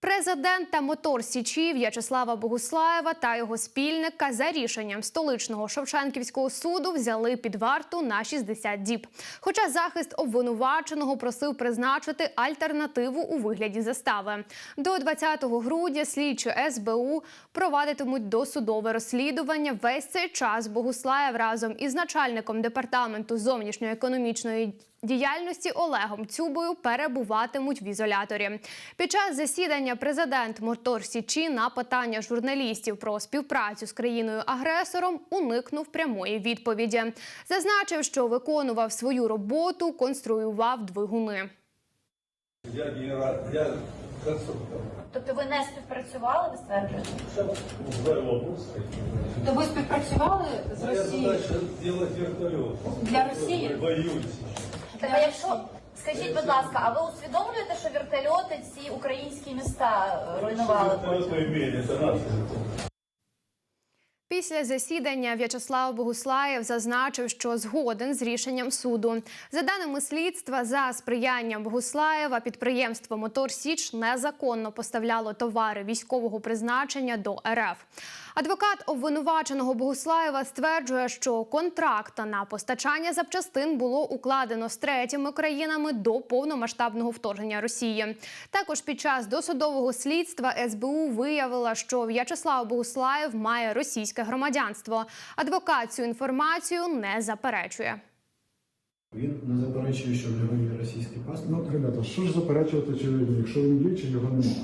Президента Мотор Січі В'ячеслава Богуслаєва та його спільника за рішенням столичного Шевченківського суду взяли під варту на 60 діб. Хоча захист обвинуваченого просив призначити альтернативу у вигляді застави. До 20 грудня слідчі СБУ провадитимуть досудове розслідування. Весь цей час Богуслаєв разом із начальником департаменту зовнішньої економічної діяльності Олегом Цюбою перебуватимуть в ізоляторі. Під час засідання президент Мотор Січі на питання журналістів про співпрацю з країною-агресором уникнув прямої відповіді. Зазначив, що виконував свою роботу, конструював двигуни. Я генерал, я конструктор. Тобто ви не співпрацювали, ви стверджуєте? То ви співпрацювали з Моя Росією? задача сделать вертолет. Для Росії? Вы воюете. Так, а якщо скажіть, будь ласка, а ви усвідомлюєте, що вертольоти ці українські міста е, руйнували Вертолет потім? Після засідання В'ячеслав Богуслаєв зазначив, що згоден з рішенням суду. За даними слідства, за сприянням Богуслаєва підприємство Мотор Січ незаконно поставляло товари військового призначення до РФ. Адвокат обвинуваченого Богуслаєва стверджує, що контракт на постачання запчастин було укладено з третіми країнами до повномасштабного вторгнення Росії. Також під час досудового слідства СБУ виявила, що В'ячеслав Богуслаєв має російське громадянство. Адвокат цю інформацію не заперечує. Він не заперечує, що в нього є російський паспорт. Ну, ребята, що ж заперечувати, чи якщо він є, чи його немає?